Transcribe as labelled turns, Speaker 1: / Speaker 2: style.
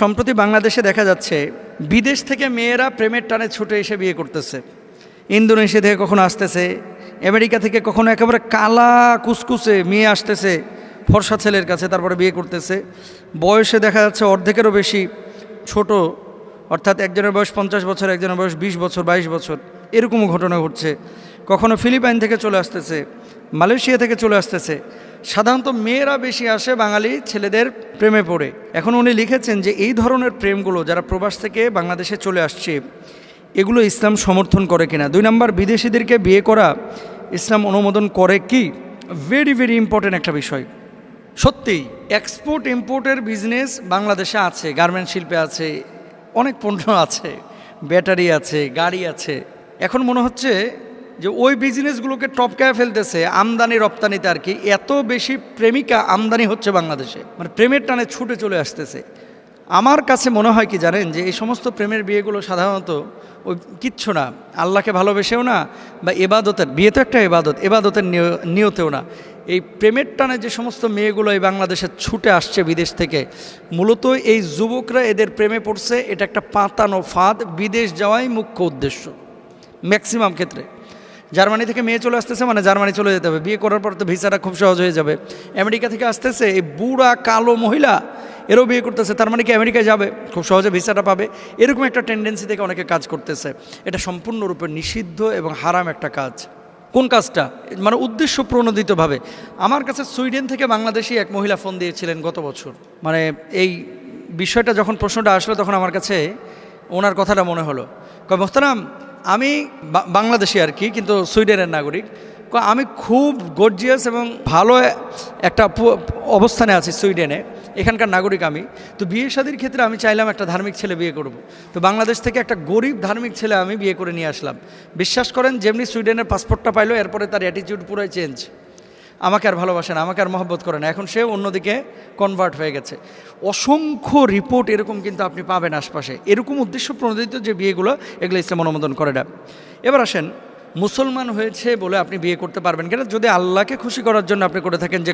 Speaker 1: সম্প্রতি বাংলাদেশে দেখা যাচ্ছে, বিদেশ থেকে মেয়েরা প্রেমের টানে ছুটে এসে বিয়ে করতেছে। ইন্দোনেশিয়া থেকে কখনো আসতেছে, আমেরিকা থেকে কখনো একেবারে কালা কুসকুসে মেয়ে আসতেছে, ফর্সা ছেলের কাছে তারপরে বিয়ে করতেছে। বয়সে দেখা যাচ্ছে অর্ধেকেরও বেশি, ছোট, অর্থাৎ একজনের বয়স পঞ্চাশ বছর, একজনের বয়স বিশ বছর, বাইশ বছর, এরকমও ঘটনা ঘটছে। কখনো ফিলিপাইন থেকে চলে আসতেছে মালয়েশিয়া থেকে চলে আসতেছে। সাধারণত মেয়েরা বেশি আসে বাঙালি ছেলেদের প্রেমে পড়ে। এখন উনি লিখেছেন যে এই ধরনের প্রেমগুলো যারা প্রবাস থেকে বাংলাদেশে চলে আসছে, এগুলো ইসলাম সমর্থন করে কিনা? দুই নম্বর, বিদেশিদেরকে বিয়ে করা ইসলাম অনুমোদন করে কি? ভেরি ভেরি ইম্পর্টেন্ট একটা বিষয়। সত্যিই এক্সপোর্ট ইম্পোর্টের বিজনেস বাংলাদেশে আছে গার্মেন্ট শিল্পে আছে, অনেক পণ্য আছে ব্যাটারি আছে, গাড়ি আছে। এখন মনে হচ্ছে যে ওই বিজনেসগুলোকে টপকায় ফেলতেছে, আমদানি, রপ্তানিতে আর কি, এত বেশি প্রেমিকা আমদানি হচ্ছে বাংলাদেশে মানে প্রেমের টানে ছুটে চলে আসতেছে। আমার কাছে মনে হয় কি জানেন, যে এই সমস্ত প্রেমের বিয়েগুলো সাধারণত ওই কিচ্ছু না, আল্লাহকে ভালোবেসেও না, বা এবাদতের, বিয়ে তো একটা এবাদত, এবাদতের নিয়- নিয়তেও না। এই প্রেমের টানে যে সমস্ত মেয়েগুলো এই বাংলাদেশে ছুটে আসছে বিদেশ থেকে, মূলত এই যুবকরা এদের প্রেমে পড়ছে, এটা একটা পাতানো ফাঁদ, বিদেশ যাওয়াই মুখ্য উদ্দেশ্য ম্যাক্সিমাম ক্ষেত্রে। জার্মানি থেকে মেয়ে চলে আসতেছে মানে জার্মানি চলে যেতে হবে। বিয়ে করার পর তো ভিসাটা খুব সহজ হয়ে যাবে। আমেরিকা থেকে আসতেছে এই বুড়া কালো মহিলা, এরও বিয়ে করতেছে, তার মানে কি আমেরিকায় যাবে? খুব সহজে ভিসাটা পাবে। এরকম একটা টেন্ডেন্সি থেকে অনেকে কাজ করতেছে। এটা সম্পূর্ণরূপে নিষিদ্ধ এবং হারাম একটা কাজ। কোন কাজটা? মানে উদ্দেশ্য প্রণোদিতভাবে। আমার কাছে সুইডেন থেকে বাংলাদেশি এক মহিলা ফোন দিয়েছিলেন গত বছর। মানে এই বিষয়টা যখন প্রশ্নটা আসলো তখন আমার কাছে ওনার কথাটা মনে হলো। কয়, মোহতারাম আমি বাংলাদেশি আর কি, কিন্তু সুইডেনের নাগরিক। আমি খুব গর্জিয়াস এবং ভালো একটা অবস্থানে আছি সুইডেনে, এখানকার নাগরিক আমি। তো বিয়ে শাদির ক্ষেত্রে আমি চাইলাম একটা ধার্মিক ছেলে বিয়ে করব। তো বাংলাদেশ থেকে একটা গরিব ধার্মিক ছেলে আমি বিয়ে করে নিয়ে আসলাম। বিশ্বাস করেন, যেমনি সুইডেনের পাসপোর্টটা পাইলো, এরপরে তার অ্যাটিটিউড পুরোই চেঞ্জ আমাকে আর ভালোবাসে না, আমাকে আর মহব্বত করে না। এখন সে অন্যদিকে কনভার্ট হয়ে গেছে। অসংখ্য রিপোর্ট এরকম কিন্তু আপনি পাবেন আশপাশে। এরকম উদ্দেশ্য প্রণোদিত যে বিয়েগুলো, এগুলো ইসলাম অনুমোদন করে না। এবার আসেন, মুসলমান হয়েছে বলে আপনি বিয়ে করতে পারবেন কিনা? যদি আল্লাহকে খুশি করার জন্য আপনি করে থাকেন যে